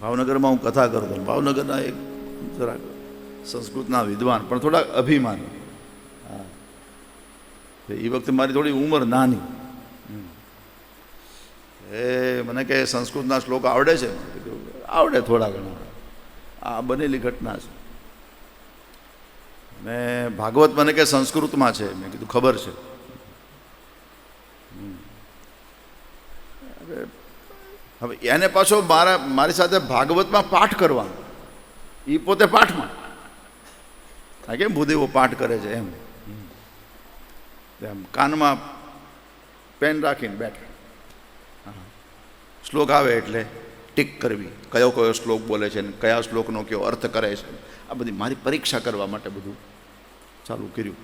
ભાવનગરમાં હું કથા કરતો ભાવનગરના એક જરાક સંસ્કૃતના વિદ્વાન, પણ થોડા અભિમાની. હા. એ વખતે મારી થોડી ઉંમર નાની. એ મને કહે, સંસ્કૃતના શ્લોક આવડે છે? આવડે થોડા ઘણા. આ બનેલી ઘટના છે. મેં ભાગવત મને કે સંસ્કૃતમાં છે. મેં કીધું, ખબર છે હમ. હવે હવે એને પાછો મારા મારી સાથે ભાગવતમાં પાઠ કરવાનો. એ પોતે પાઠમાં. આ કેમ ભૂદેવો પાઠ કરે છે એમ? એમ કાનમાં પેન રાખીને બેઠા. શ્લોક આવે એટલે ટીક કરવી. કયો કયો શ્લોક બોલે છે ને કયા શ્લોકનો કયો અર્થ કરે છે આ બધી મારી પરીક્ષા કરવા માટે બધું ચાલુ કર્યું.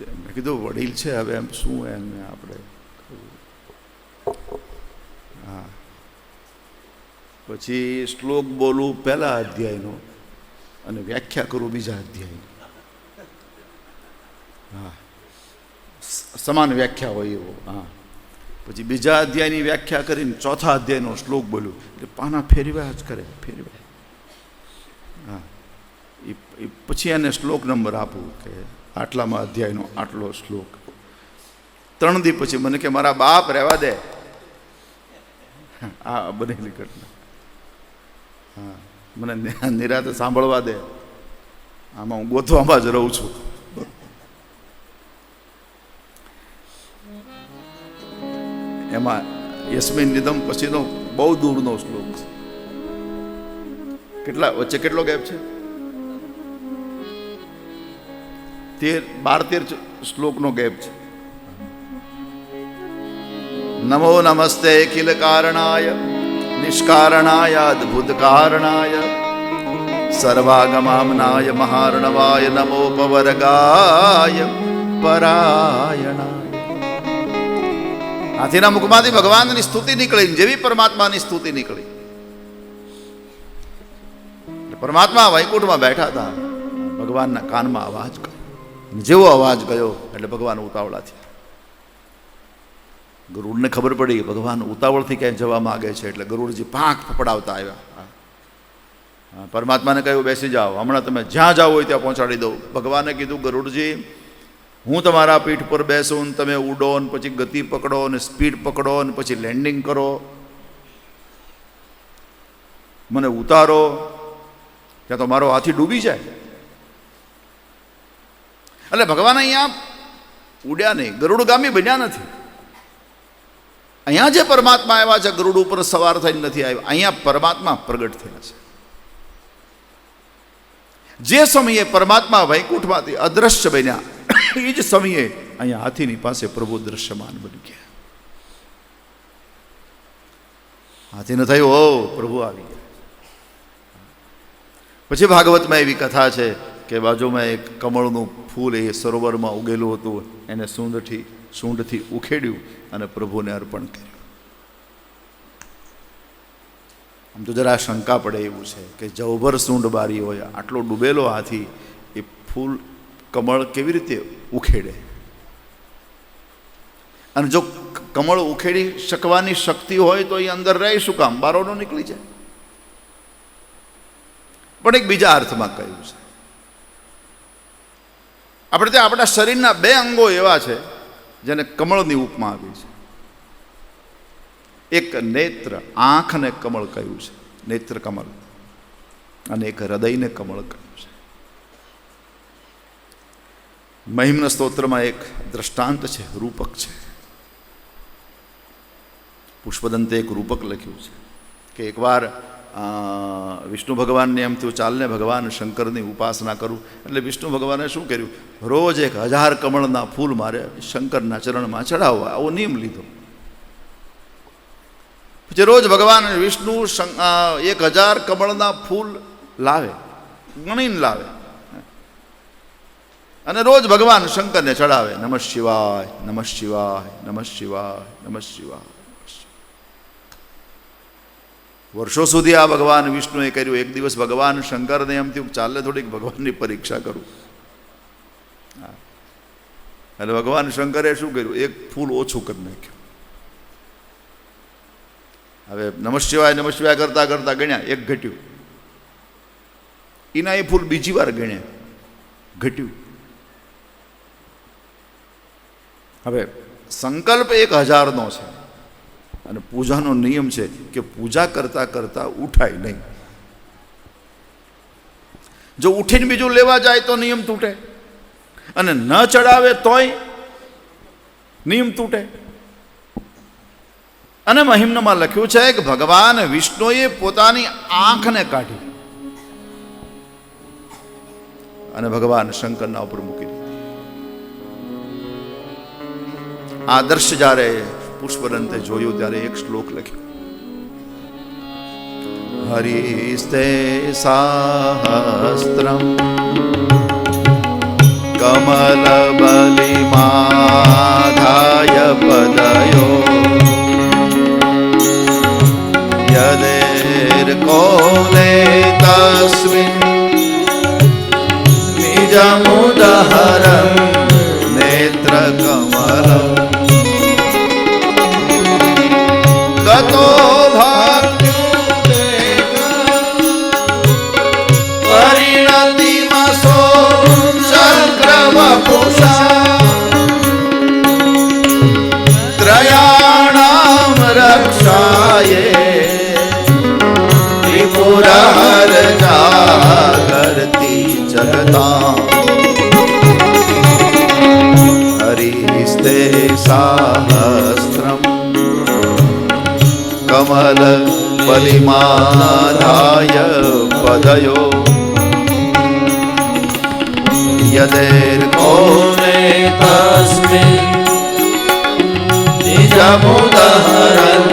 મેં કીધું, વડીલ છે હવે એમ શું એમ આપણે હા. પછી શ્લોક બોલું પહેલા અધ્યાયનો અને વ્યાખ્યા કરું બીજા અધ્યાયની. હા. સમાન વ્યાખ્યા હોય એવો, હા. પછી બીજા અધ્યાયની વ્યાખ્યા કરીને ચોથા અધ્યાયનો શ્લોક બોલ્યું એટલે પાના ફેરવ્યા જ કરે, ફેરવ્યા. હા. એ પછી એને શ્લોક નંબર આપું કે આટલામાં અધ્યાયનો આટલો શ્લોક. ત્રણ દી પછી મને કે મારા બાપ રહેવા દે. આ બનેલી ઘટના. હા. મને નિરાતે સાંભળવા દે. આમાં હું ગોથવામાં જ રહું છું. એમાં યસ્મિન નિધમ પછીનો બહુ દૂરનો શ્લોક છે. કેટલા વચ્ચે કેટલો ગેપ છે? તેર બાર તેર શ્લોકનો ગેપ છે. નમો નમસ્તે અખિલ કારણાય નિષ્કારણાય અદ્ભુત કારણાય સર્વાગમામનાય મહાર્ણવાય નમો પવર્ગાય પરાયણાય હાથીના મુખમાંથી ભગવાનની સ્તુતિ નીકળી જેવી પરમાત્માની સ્તુતિ નીકળી પરમાત્મા વૈકુંઠમાં બેઠા હતા ભગવાનના કાનમાં અવાજ ગયો જેવો અવાજ ગયો એટલે ભગવાન ઉતાવળા થયા। ગરુડને ખબર પડી ભગવાન ઉતાવળથી ક્યાંય જવા માગે છે એટલે ગરુડજી પાંખ પકડાવતા આવ્યા. પરમાત્માને કહ્યું, બેસી જાઓ. હમણાં તમે જ્યાં જાઓ હોય ત્યાં પહોંચાડી દઉં. ભગવાને કીધું, ગરુડજી, હું તમારા પીઠ પર બેસું ને તમે ઉડો ને પછી ગતિ પકડો ને સ્પીડ પકડો ને પછી લેન્ડિંગ કરો. મને ઉતારો. ત્યાં તો મારો હાથી ડૂબી જાય. એટલે ભગવાન અહીંયા ઉડ્યા નહીં. ગરુડગામી બન્યા નથી. અહીંયા જે પરમાત્મા આવ્યા છે, ગરુડ ઉપર સવાર થઈને નથી આવ્યા. અહીંયા પરમાત્મા પ્રગટ થયા છે. જે સમયે પરમાત્મા વૈકુંઠમાંથી અદ્રશ્ય બન્યા, એ જ સમયે અહીંયા હાથીની પાસે પ્રભુ દ્રશ્યમાન બની ગયા. હાથીને થયું ઓ પ્રભુ આવી ગયા. પછી ભાગવતમાં એવી કથા છે કે બાજુમાં એક કમળનું ફૂલ એ સરોવરમાં ઉગેલું હતું, એને સૂંઢથી સૂંઢથી ઉખેડ્યું અને પ્રભુને અર્પણ કર્યું. આમ તો જરા શંકા પડે એવું છે કે જવભર સૂંઢ બારી હોય, આટલો ડૂબેલો હાથી, એ ફૂલ કમળ કેવી રીતે ઉખેડે? અને જો કમળ ઉખેડી શકવાની શક્તિ હોય તો એ અંદર રહે શું કામ? બારો ન નીકળી જાય. પણ એક બીજા અર્થમાં કહ્યું છે. આપણે ત્યાં આપણા શરીરના બે અંગો એવા છે જેને કમળની ઉપમા આવી છે. એક નેત્ર આંખને કમળ કહ્યું છે. નેત્ર કમળ. અને એક હૃદયને કમળ કહ્યું છે. મહિમ્ન સ્તોત્રમાં એક દ્રષ્ટાંત છે, રૂપક છે. પુષ્પદંતે એક રૂપક લખ્યું છે કે એકવાર વિષ્ણુ ભગવાનને એમ થયું ચાલને ભગવાન શંકરની ઉપાસના કરું. એટલે વિષ્ણુ ભગવાને શું કર્યું? રોજ એક હજાર કમળના ફૂલ મારે શંકરના ચરણમાં ચડાવવા આવો નિયમ લીધો. પછી રોજ ભગવાન વિષ્ણુ એક હજાર કમળના ફૂલ લાવે. ગણીને લાવે. અને રોજ ભગવાન શંકરને ચડાવે નમઃ શિવાય નમઃ શિવાય નમઃ શિવાય નમઃ શિવાય. વર્ષો સુધી આ ભગવાન વિષ્ણુએ કર્યું. એક દિવસ ભગવાન શંકરને એમ થયું ચાલે થોડીક ભગવાનની પરીક્ષા કરું. એટલે ભગવાન શંકરે શું કર્યું? એક ફૂલ ઓછું કરી નાખ્યું. હવે નમશિવાય નમશિવાય કરતાં કરતાં ગણ્યા, એક ઘટ્યું. એના એ ફૂલ બીજી વાર ગણ્યા. ઘટ્યું. હવે સંકલ્પ એક હજારનો છે. અને પૂજાનો નિયમ છે કે પૂજા કરતાં કરતાં ઉઠાય નહીં. જો ઉઠીને બીજું લેવા જાય તો નિયમ તૂટે. અને ન ચડાવે તોય નિયમ તૂટે. અને મહિમ્નમાં લખ્યું છે કે ભગવાન વિષ્ણુએ પોતાની આંખને કાઢી. અને ભગવાન શંકરના ઉપર મૂકી દીધી. આ દ્રશ્ય જ્યારે પુષ્પરંતે જોયું ત્યારે એક શ્લોક લખ્યો. હરિસ્તે સાહસ્ત્રમ. કમલબલિમાધાય પદયો. યદેર્કોલે તસ્મિન. નિજમુદહરમ નેત્રકમલમ जागर्ति जगताम् हरिस्ते साहस्रम् कमल बलिमाधाय पदयो यदेर्कोणे तस्मिन् निजमुदहरन्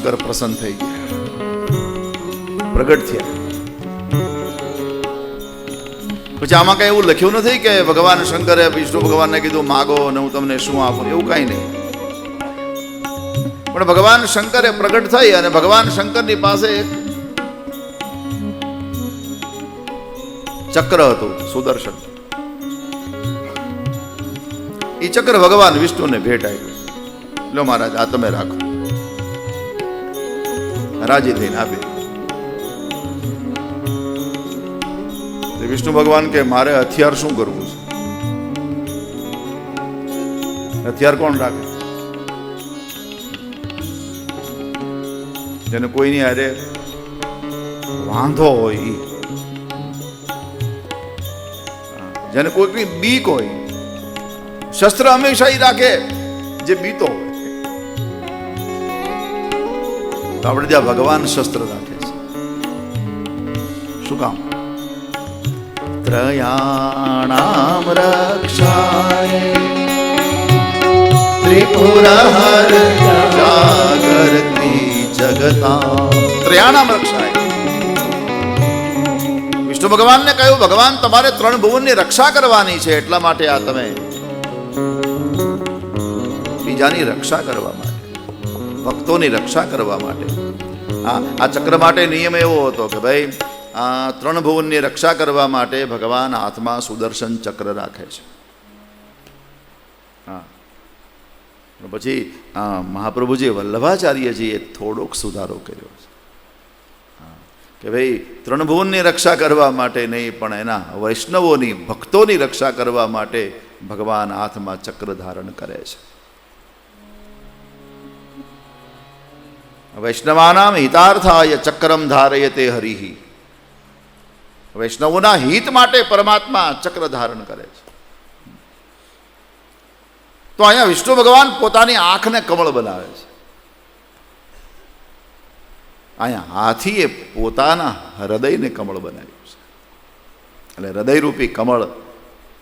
શંકર પ્રસન્ન થઈ ગયા. પ્રગટ થયા. પછી આમાં કઈ એવું લખ્યું નથી કે ભગવાન શંકરે વિષ્ણુ ભગવાનને કીધું, માગો અને હું તમને શું આપું? એવું કાંઈ નહીં. પણ ભગવાન શંકરે પ્રગટ થઈ અને ભગવાન શંકરની પાસે ચક્ર હતું, સુદર્શન. એ ચક્ર ભગવાન વિષ્ણુને ભેટ આવ્યું લો મહારાજ, આ તમે રાખો. રાજી થઈને આપે. વિષ્ણુ ભગવાન કે, મારે હથિયાર શું કરવું છે? હથિયાર કોણ રાખે? જેને કોઈની હારે વાંધો હોય. જેને કોઈની બીક હોય, શસ્ત્ર હંમેશા રાખે, જે બીતો હોય. તો આપણે ત્યાં ભગવાન શસ્ત્ર રાખે છે. શું કામ? ત્રયાણામ રક્ષાય. ત્રિપુરહર જાગરતી જગતા ત્રયાણામ રક્ષાય. વિષ્ણુ ભગવાનને કહ્યું, ભગવાન, તમારે ત્રણ ભુવનની રક્ષા કરવાની છે, એટલા માટે આ તમે બીજાની રક્ષા કરવા માટે ભક્તોની રક્ષા કરવા માટે. હા, આ ચક્ર માટે નિયમ એવો હતો કે ભાઈ, આ ત્રણ ભુવનની રક્ષા કરવા માટે ભગવાન હાથમાં સુદર્શન ચક્ર રાખે છે. હા. પછી મહાપ્રભુજી વલ્લભાચાર્યજીએ થોડોક સુધારો કર્યો. છે કે ભાઈ, ત્રણ ભુવનની રક્ષા કરવા માટે નહીં, પણ એના વૈષ્ણવોની ભક્તોની રક્ષા કરવા માટે ભગવાન હાથમાં ચક્ર ધારણ કરે છે. વૈષ્ણવાનામ હિતાર્થાય ચક્રમ ધારયતે હરિહી વૈષ્ણવોના હિત માટે પરમાત્મા ચક્ર ધારણ કરે છે. તો અહીંયા વિષ્ણુ ભગવાન પોતાની આંખને કમળ બનાવે છે. અહીંયા હાથીએ પોતાના હૃદયને કમળ બનાવ્યું છે. એટલે હૃદયરૂપી કમળ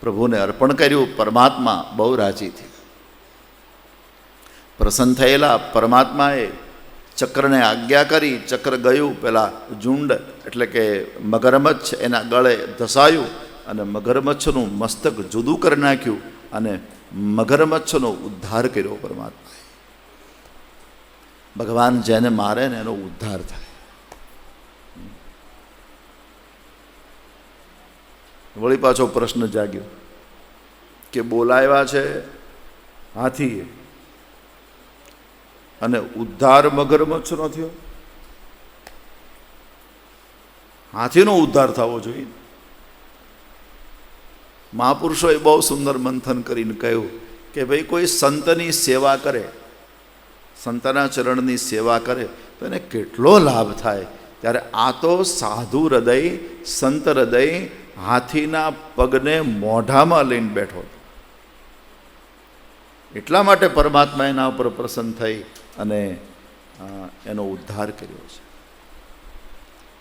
પ્રભુને અર્પણ કર્યું, પરમાત્મા બહુ રાજી થી પ્રસન્ન થયેલા પરમાત્માએ ચક્રને આજ્ઞા કરી, ચક્ર ગયું, પેલા ઝુંડ એટલે કે મગરમચ્છ એના ગળે ધસાયું અને મગરમચ્છનું મસ્તક જુદું કરી નાખ્યું અને મગરમચ્છનો ઉદ્ધાર કર્યો પરમાત્માએ. ભગવાન જેને મારે ને એનો ઉદ્ધાર થાય. વળી પાછો પ્રશ્ન જાગ્યો કે બોલાવ્યા છે હાથીએ? અને ઉદ્ધાર મગરમચ્છનો થયો. હાથીનો ઉદ્ધાર થવો જોઈએ. મહાપુરુષોએ બહુ સુંદર મંથન કરીને કહ્યું કે ભાઈ કોઈ સંતની સેવા કરે, સંતના ચરણની સેવા કરે, તો એને કેટલો લાભ થાય? ત્યારે આ તો સાધુ હૃદય, સંત હૃદય હાથીના પગને મોઢામાં લઈને બેઠો એટલા માટે પરમાત્મા એના ઉપર પ્રસન્ન થઈ. અને એનો ઉદ્ધાર કર્યો છે.